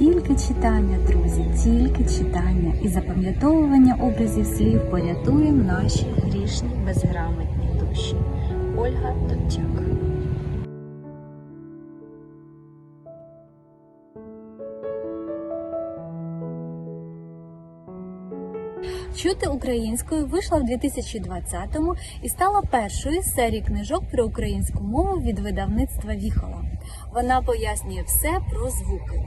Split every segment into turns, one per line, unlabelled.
Тільки читання, друзі, тільки читання і запам'ятовування образів слів порятує наші грішні безграмотні душі. Ольга Топчак. Чути українською вийшла в 2020-му і стала першою з серії книжок про українську мову від видавництва Віхола. Вона пояснює все про звуки.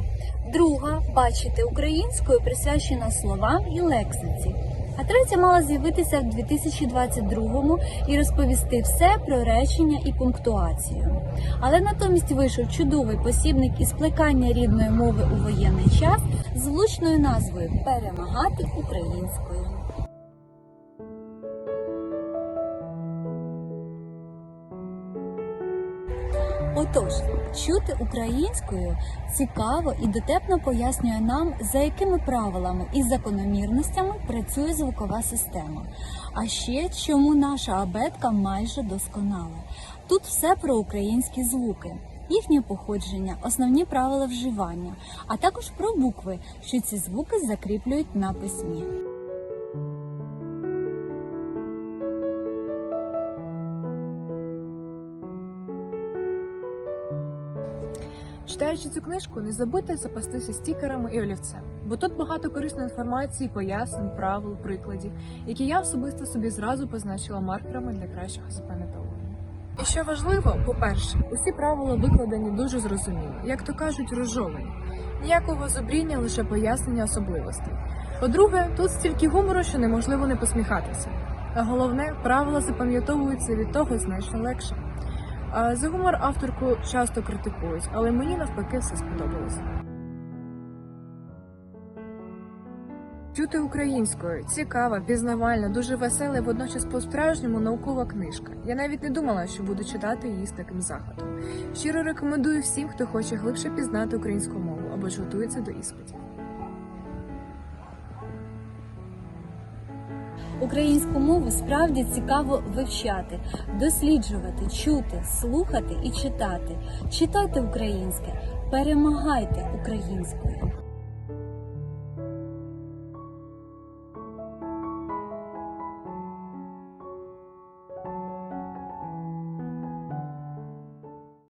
Друга бачити українською присвячена словам і лексиці. А третя мала з'явитися в 2022-му і розповісти все про речення і пунктуацію. Але натомість вийшов чудовий посібник із плекання рідної мови у воєнний час з влучною назвою Перемагати українською. Отож, чути українською цікаво і дотепно пояснює нам, за якими правилами і закономірностями працює звукова система. А ще чому наша абетка майже досконала. Тут все про українські звуки, їхнє походження, основні правила вживання, а також про букви, що ці звуки закріплюють на письмі.
Читаючи цю книжку, не забудьте запастися стікерами і олівцем, бо тут багато корисної інформації, пояснень, правил, прикладів, які я особисто собі зразу позначила маркерами для кращого запам'ятовування. І що важливо, по-перше, усі правила викладені дуже зрозуміло, як то кажуть, розжовані. Ніякого зубріння, лише пояснення особливостей. По-друге, тут стільки гумору, що неможливо не посміхатися. А головне, правила запам'ятовуються від того значно легше. За гумор авторку часто критикують, але мені навпаки все сподобалось. Чути українською цікава, пізнавальна, дуже весела і водночас по-справжньому наукова книжка. Я навіть не думала, що буду читати її з таким захватом. Щиро рекомендую всім, хто хоче глибше пізнати українську мову або готується до іспитів.
Українську мову справді цікаво вивчати, досліджувати, чути, слухати і читати. Читайте українське, перемагайте українською.